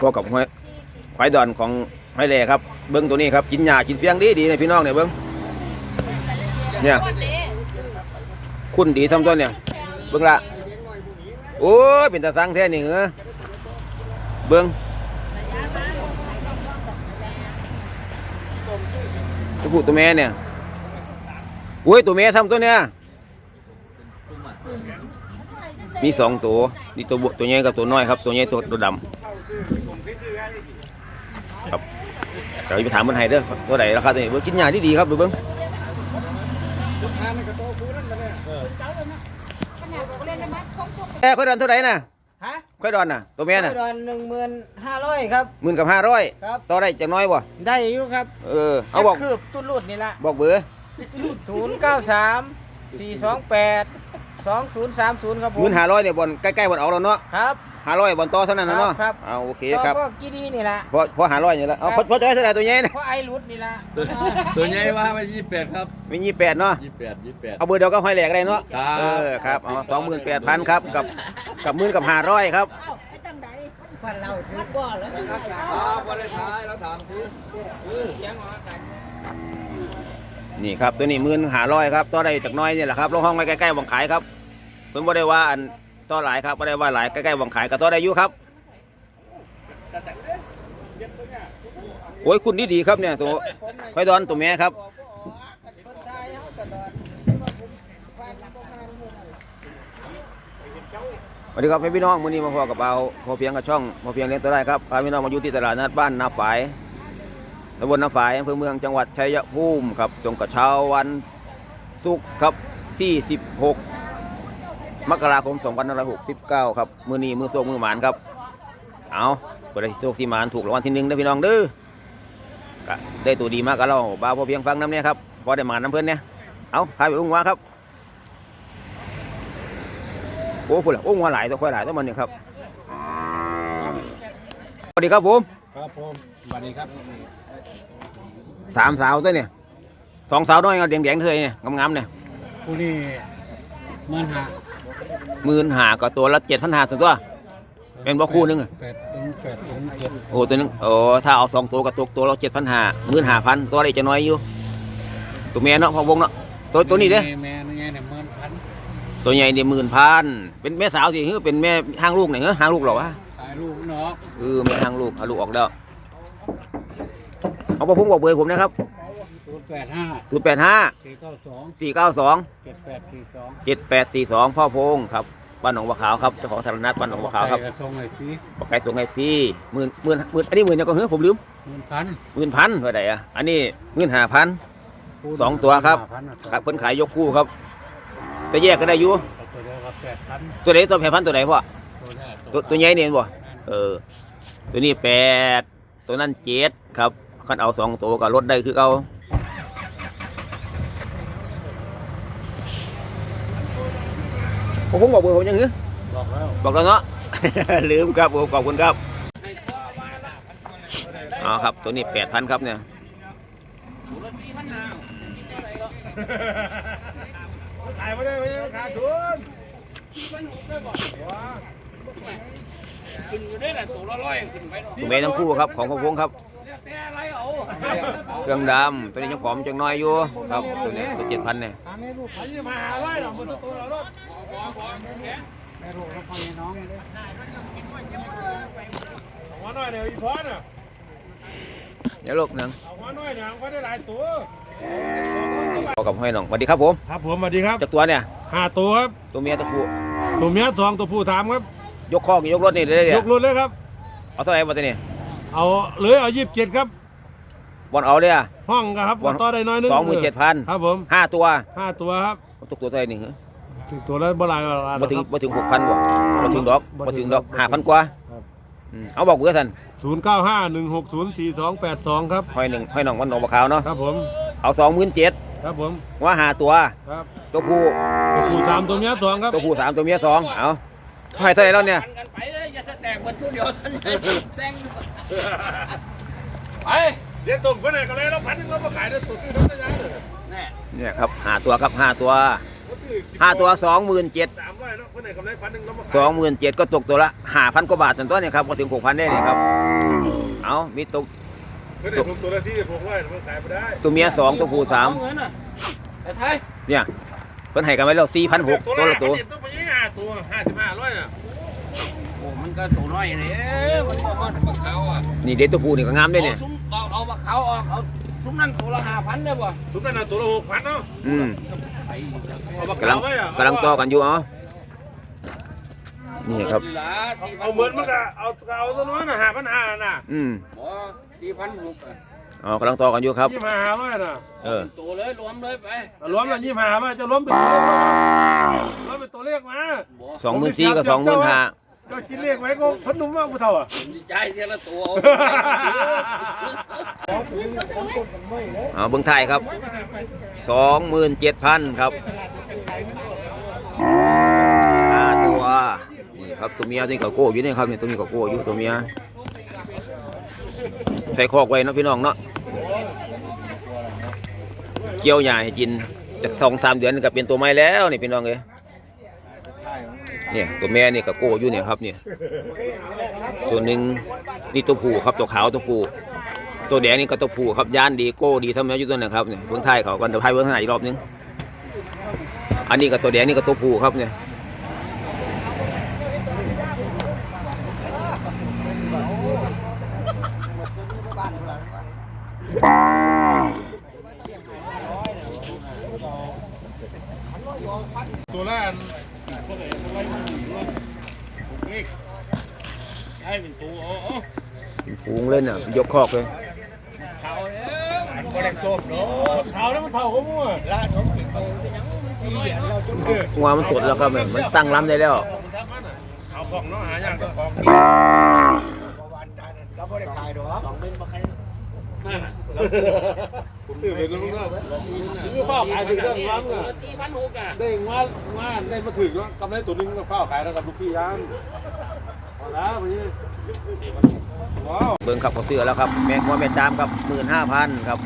พวกกับหอยควายดอนของหอยแหล่ครับ เบิ้งตัวนี้ครับกินหญ้ากินเฟียงดีดีเนี่ยพี่น้องเนี่ยเบิ้งเนี่ยคุณดีทำตัวเนี่ย เบิ้งละโอ้ยเป็นตาสังแท้นี่เหรอเบิ้งตัวผู้ตัวแม่เนี่ยโอ้ยตัวแม่ทำตัวเนี่ยมีสองตัวนี่ตัวบุตัวใหญ่กับตัวน้อยครับ ตัวใหญ่ตัวตัวดำ เดี๋ยวไปถามมันให้เด้อตัวไหนราคาตัวนี้เบิ้งกินหญ้าดีดีๆครับดูเบิ้งแม่ค่อยดอนเท่าไหร่น่ะฮะค่อยดอนน่ะ ตัวแม่น่ะดอนหนึ่งหมื่นห้าร้อยครับหมื่นกับห้าร้อยครับต่อได้จังน้อยบ่ได้อยู่ครับ เออเอาบอกคืบตุ้นรูดนี่ละบอกเบอร์ศูนย์เก้าสามสี่สองแปดสองศูนย์สามศูนย์ครับผหมื่มนห้าร้อยเนี่ยบอลใกล้ๆบอลเอาแล้วเนาะครับ ห้าร้อยบอลต่อเท่านั้นนะเนาะครับ เอาโอเคครับก็กีดีนี่ละเพราะเพราะห้าร้อยนี่แหละเอาครับเพราะเพราะจะให้เท่าไหร่ตัวใหญ่นะเพราะไอรุดนี่ละตัวตัวใหญ่ว่าไปยี่แปดครับมียี่แปดเนาะยี่แปดยี่แปดเอาเบอร์เดียวก็ห้อยแหลกได้เนาะครับเออครับเอาสองหมื่นแปดพันครับกับกับหมื่นกับห้าร้อยครับพันเราถือก้อนแล้วครับครับวันท้ายเราถามทีนี่ครับตัวนี้หมื่นห้าร้อยครับต่อได้จากน้อยนี่แหละครับลงห้องไว้ใกล้ๆวังขายครับเพิ่นบ่ได้ว่าอัน ต่อหลายครับบ่ได้ว่าหลายใกล้ๆวังขายก็ต่อได้อยู่ครับโอ้ยคุณนี่ดีครับเนี่ยตัวห้อยดอนตัวแม่ครับสวัสดีครับพี่น้องมื้อนี้มาพอกับเราพอเพียงกับช่องพอเพียงเลี้ยงตัวได้ครับพาพี่น้องมาอยู่ที่ตลาดนัดบ้านนาฝายตำบลนาฝายอำเภอเมืองจังหวัดชัยภูมิครับตรงกับเช้าวันศุกร์ครับที่ 16 มกราคม2569 ครับ มื้อนี้มือโซกมือหมานครับ เอาบริโภคสีหมานถูกรางวัลที่หนึ่งนะพี่น้องเด้อก็ได้ตัวดีมากก็เราบ้าวพอเพียงฟังน้ำเนี่ยครับพอได้หมานน้ำเพื่อนเนี่ยเอาพาไปอุ้งวาครับ โอ้พุ่นละโอ้งัวหลายตัวค่อยหลายตัวมันเนี่ยครับสวัสดีครับผมครับผมสวัสดีครับสามสาวตัวเนี่ยสองสาวน้อยเอาแดงๆเธอเนี่ยงามๆเนี่ยผู้นี้มันหา หมื่นหาก็ตัวละเจ็ดพันหาตัวเป็นบ่คู่หนึงอะแปดถึงแปดถึงเจ็ดโอ้ตัวหนึงโอ้ถ้าเอาสองตัวกับตกตัวละเจ็ดพันหาหมื่นหาพันตัวอะไรจะน้อยอยู่ ตัวเมียเนาะพอวงเนาะตัวตัวนี้เด้แม่แม่นี่ไงเนี่ยหมื่นพันตัวใหญ่เนี่ยหมื่นพันเป็นแม่สาวสิคือเป็นแม่ห้างลูกเนี่ยเหรอห้างลูกเหรอวะขายลูกเนาะเออแม่ห้างลูกเอาลูกออกแล้วเอาพอพุ่งบอกเบอร์ผมนะครับศูนย์ แปดห้าศูนย์แปดห้าสี่เก้าสองสี่เก้าสองเจ็ดแปดสี่สองเจ็ดแปดสี่สองพ่อพงครับบ้านหนองบัวขาวครับเจ้าของธารนัทบ้านหนองบัวขาวครับไปกระทรงไอ้ปีปากไก่ส่งให้พี่หมื่นหมื่นหมื่นอันนี้หมื่นยังก็เฮ้ยผมลืมหมื่นพันหมื่นพันเท่าไหร่อะอันนี้หมื่นห้าพันสองตัวครับห้าพันอะครับเพิ่นขายยกคู่ครับแต่แยกก็ได้อยู่ตัวเดียวครับแปดพันตัวไหนตัวแพงพันตัวไหนพ่อตัวแรกตัวตัวใหญ่เนี่ยบ่เออตัวนี้แปดตัวนั้นเจ็ดครับคันเอาสองตัวก็ลดได้คือเอา ผมคงบอกเบอร์ผมยังเหรอบอกแล้วบอกแล้วเนาะ ลืมครับผมขอบคุณครับอ๋อครับตัวนี้แปดพันครับเนี่ยขายไม่ได้ไม่ได้ขาดทุนตัวเมย์ทั้งคู่ครับของพงพงครับเครื่องดำตัวนี้ยังผอมจังน้อยอยู่ครับตัวนี้ตัวเจ็ดพันเนี่ย ขายยี่มาหาร้อยหรอกมันตัวเรารถแม่ลูกแล้วพ่อแม่น้องเลยเอาหัวน้อยเนี่ยอีพอน่ะเดี๋ยวลูกหนังเอาหัวน้อยเนี่ยมันได้หลายตัวพอกับห้อยน้องสวัสดีครับผม ครับผมสวัสดีครับจากตัวเนี่ยห้าตัวครับ ตัวเมียตัวผู้ตัวเมียสองตัวผู้ถามครับ ยกข้อยกรถนี่ได้เลยยกรุ่นเลยครับ เอาเท่าไหร่มาตัวนี้เอาเลยเอายี่สิบเจ็ดครับบอลเอาเลยอะห้องครับวันต่อได้น้อยนึงสองหมื่นเจ็ดพันครับผมห้าตัวห้าตัวครับตกตัวเท่าไหร่นี่เหรอ ถึงตัวละบ่หลายบ่หลายมาถึงครับมาถึงหกพันบ่มาถึงดอกบ่มาถึถึงงดอกบ่ถึงห้าพันกว่าครับอืมเอาบอกเบื่อท่านศูนย์เก้าห้าหนึ่งหกศูนย์สี่สองแปดสองครับห้อยหนึ่งห้อยน้องวันหนองบัวขาวเนาะครับผมเอาสองหมื่นเจ็ดครับผมว่าห้าตัวครับตัวผู้ตัวผู้สามตัวเมียสองครับตัวผู้สามตัวเมียสองเอาให้เท่าไหร่แล้วเนี่ยกันไปเลยอย่าสแตกวันผู้เดียวฉันแซงไปเดี๋ยวตุ่มก็ไหนก็เลยเราพันหนึงเรามาขายได้สุดที่น้ำตาลเลยแน่เนี่ยครับห้าตัวครับห้าตัว ห้าตัวสองหมื่นเจ็ดสามร้อยเนาะคนไหนกำไรพันหนึ่งแล้วมาสองหมื่นเจ็ดก็ตกตัวละห้าพันกว่าบาทจนตัวเนี่ยครับก็ถึงหกพันได้เนี่ยครับ เอามีตกคนไหนผมตัวละที่หกร้อยมันขายไม่ได้ ตัวเมียสองตัวผู้สามเอเงินน่ะแต่ไทยเนี่ยเพิ่นให้กันไว้แล้วสี่พันหกตัวละตัวต้องไปยี่ห้าตัวห้าสิบห้าร้อยอะโอ้มันก็ตัวน้อยนี่เอ๊ะมันก็มันบักเขาอะนี่เด็ดตัวผู้นี่ก็งามได้เนี่ยอาซุ้มเอาเอาบักเขาออกเอาซุ้มนั่นตัวละห้าพันได้ป่ะทุกนั้นตัวละหกพันเนาะอืมไปเอามา กำลังไว้อะกำลังต่อกันอยู่เอ๋อนี่ครับ เอาเหมือนมันก็เอาเอาตัวน้อยน่ะห้าพันห้าน่ะอืมบ่สี่พันหกอ๋อกำลังต่อกันอยู่ครับยี่ห้าร้อยน่ะเออตัวเลยรวมเลยไปรวมแล้วยี่ห้าร้อยจะรวมเป็นตัวเลขรวมเป็นตัวเลขมาบ่สองหมื่นสี่กับสองหมื่นห้า เจ้าคิดเลขไว้ก็พนุ่มมากผู้เฒ่าอะใจเทียละตัวเอาเบิ้งไทยครับสองหมื่นเจ็ดพันครับห้าตัวนี่ครับตัวเมียตัวนี้ก็โก้อยู่นี่ครับนี่ตัวนี้ก็โก้อยู่ตัวเมียใส่คอกไว้เนาะพี่น้องเนาะเกี่ยวหญ้าให้กินจากสองสามเดือนก็เป็นตัวไม้แล้วนี่พี่น้องเอ้ย เนี่ยตัวแม่นี่ก็โก้อยู่เนี่ยครับเนี่ยตัวหนึ่งนี่ตัวผู้ครับตัวขาวตัวผู้ตัวแดงนี่ก็ตัวผู้ครับย่านดีโก้ดีทำแนวอยู่ตัวนั้นครับเนี่ยเบื้องไทยเขากันเดี๋ยวไทยเบื้องข้างในอีกรอบนึงอันนี้ก็ตัวแดงนี่ก็ตัวผู้ครับเนี่ยตัวละ ให้เป็นตัวโอ้โหเป็นฟูงเล่นอะ ยกคอกเลยเขาแล้วบ่ได้โซบเนาะเฒ่าแล้วมันเฒ่าก็มั่วละน้องเป็นที่เดียนเราจนเกิดงัวมันสดแล้วครับเนี่ยมันตั้งลำได้แล้วเอาของเนาะหายากของเราไม่ได้ขายหรอกสองเป็นมาใค รตื่นไปลูกเนาะคือเฝ้าขายถึงเรื่องล้ำอะสี่พันหกอะได้ว่าว่าได้มาถึงแล้วกำไรตัวนึงก็เฝ้าขายแล้วกับลูกพี่ยันเอาแล้ววันนี้ว้าวเบิ้งขับเขาเตือแล้วครับ แม่งัวแม่จามครับหมื่นห้าพันครับ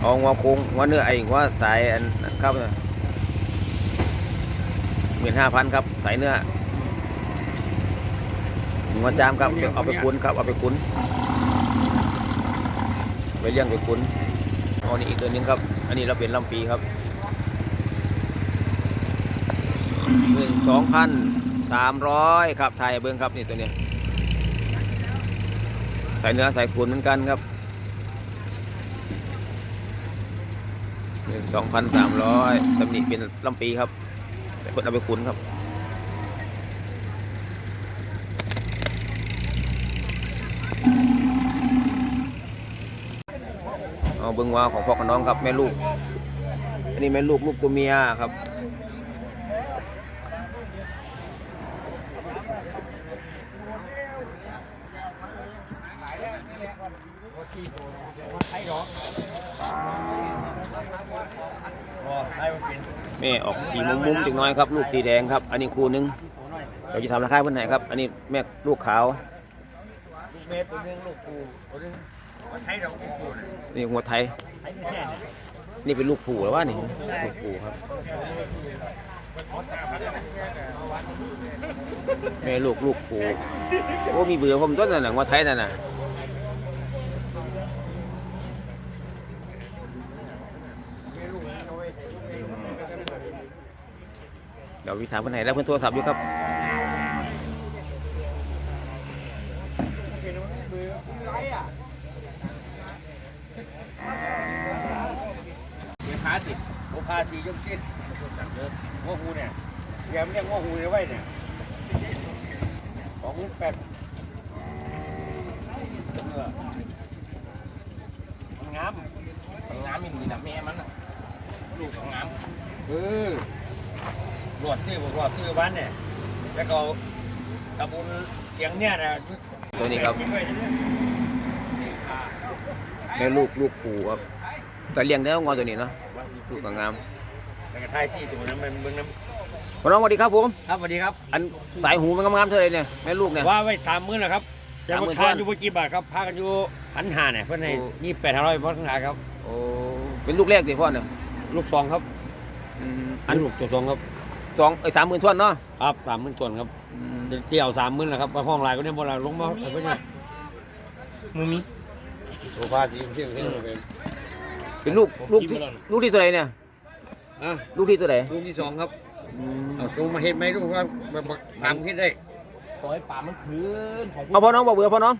เอางัวโคงงัวเนื้อไอ้งัวสายอันครับหมื่นห้าพันครับสายเนื้องัวจามครับเอาไปคุ้นครับเอาไปคุ้น เลี้ยงไปคุ้นเอานี่อีกตัวหนึงครับ อันนี้เราเป็นลำปีครับหนึ่งสองพันสามร้อยครับไทยเบิ้งครับนี่ตัวนี้ใส่เนื้อใส่ขุนเหมือนกันครับหนึ่งสองพันสามร้อยตำหนิเป็นลำปีครับแต่คนเอาไปขุนครับ เอาเบิ้งว่าของพ่อกับน้องครับแม่ลูก อันนี้แม่ลูกลูกตัวเมียครับแม่ออกสีมุมมุมจังน้อยครับลูกสีแดงครับ อันนี้คู่หนึงเราจะทำราคาเพื่อนไหนครับ อันนี้แม่ลูกขาว ลูกเมตตัวนึงลูกปูตัวนึง ใช้ดอกปูนะนี่หัวไทย ใช้แค่นี่ยนี่เป็นลูกผู่แล้วว่านี่ลูกผู่ครับ แม่ลูกลูกผู่โอ้มีเบื่อผมต้นนั่นน่ะหัวไทยนั่นน่ะเดี๋ยววิถามเพื่อนไหนแล้วเพื่อนโทรศัพท์อยู่ครับ เดี๋ยวขาติด โอ พาสียกชิ้นง้อหูเนี่ยแยมเรียกง้อหูเลยไว้เนี่ยสองแปดมันงามมันงามอีกนี่นะแม่มันน่ะลูกของงามเออรวดซื้อบอกว่าซื้อบ้านเนี่ยแล้วก็ตะบุญเสียงเนี่ยนะตัวนี้ครับแม่ลูกลูกผู่ครับแต่เลี้ยงได้งอตัวนี้เนาะ ลูกก็งามแล้วก็ท้ายที่ตรงนั้นมันเบิ่งน้พ่อน้องสวัสดีครับผมำครับสวัสดีครับ อันสายหูมันงามๆเท่าไหร่เนี่ยแม่ลูกเนี่ย ว่าไว้สามมื้อนะครับแต่สามมื้ราอคาอยู่เมื่อกี่บาทครับพากันอยู่พันห้าเนี่ยเพื่อนให้โอ้ นี่แปดห้าร้อยพันห้าครับ โอ้เป็นลูกแรกสิพ่อเนี่ยลูกสองครับออืมอัอันนลูกตัวสองครับสองไอ้สามหมื่นทวนเนาะครับสามหมื่นส่วนครับอืมเตี่ยวสามหมื่นนะครับไปห้องลายก็เนี่ยโบราณลงมาเอาไปเนี่ยมึงมีโซฟาจีนเที่ยงเที่ยงเลย เป็นลูกลูกที่ลูกที่ตัวไหนเนี่ย อะลูกที่ตัวไหนลูกที่สองครับอืมเอาลงมาเห็นไหมลูกว่าแบบตามคิดได้ปล่อยป่ามันคืนของเอาพ่อน้องบอกเบื่อพ่อน้อง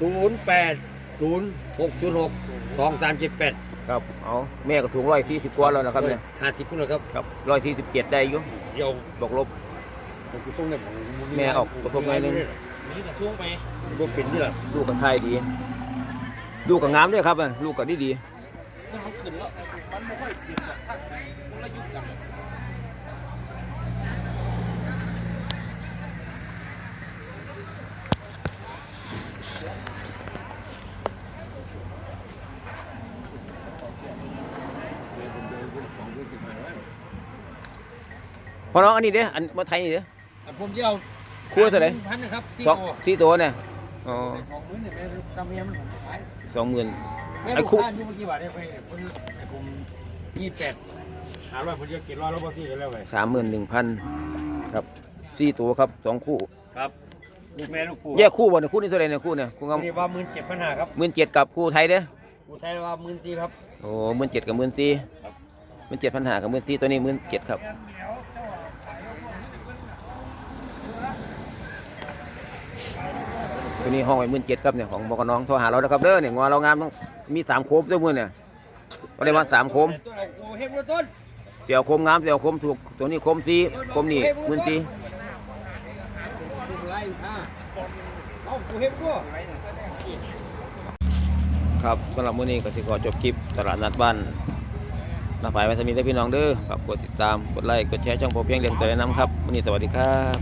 ศูนย์แปดศูนย์หกศูนย์หกสองสามเจ็ดแปดครับเอาแม่ก็สูงร้อยสี่สิบกว่าแล้วนะครับเนี่ยห้าสิบพุ่นเลยครับครับร้อยสี่สิบเจ็ดได้อยู่เดี๋ยวบวกลบ ผมกูต้องเนี่ยผมแม่ออกผสมหน่อยหนึ่งนี่กระช่วงไปบ่เป็นที่ละลูกกับไทยดี ลูกกับงามด้วยครับอะลูกกับดีดีมันขึ้นแล้วมันไม่ค่อยติดกับทักคนละยุคกันพ่อน้องอันนี้เด้ออันมาไทยนี่เด้อผมจะเอาคู่เท่าไหร่พันนะครับสี่สองตัวสี่ตัวเนี่ย อ๋อสองหมื่นเนี่ยแม่ตามเมียมันผมขายสองหมื่น แม่ไอ้ลูกคู่ค้าอยู่เมื่อกี้บาทเนี่ยไปคนไอ้ผมยี่สิบแปดหาร้อยผมจะเก็บร้อยแล้วพอที่กันแล้วไงสามหมื่นหนึ่งพันครับสี่ตัวครับสองคู่ ครับลูกแม่ลูกปู่แยกคู่บ่เนี่ยคู่นี้เท่าไหร่เนี่ยคู่เนี่ยคู่งามนี่ว่าหมื่นเจ็ดพันห้าครับหมื่นเจ็ดกับคู่ไทยเด้อกูใช้ว่าหมื่นสี่ครับ โอ้หมื่นเจ็ดกับหมื่นสี่ครับ หมื่นเจ็ดพันหากับหมื่นสี่ตัวนี้หมื่นเจ็ดครับ ตัวนี้ห้องไว้หมื่นเจ็ดครับเนี่ยของบอกน้องโทรหาเราแล้วครับเด้อเนี่ยงอเรางามต้องมีสามโคมด้วยมือเนี่ยเราได้มาสามโคมเอาโอ้เฮ็ดบ่ต้นเสียวโคมงามเสียวโคมถูกตัวนี้โคมสีโคมนี่หมื่นสีครับสำหรับมื้อนี้ก็สิขอจบคลิปตลาดนัดบ้านนาฝ่ายไว้สมีได้พี่น้องเด้อฝากกดติดตามกดไลค์กดแชร์ช่องพอเพียงเรียนตัวแนะนำครับมื้อนี้สวัสดีครับ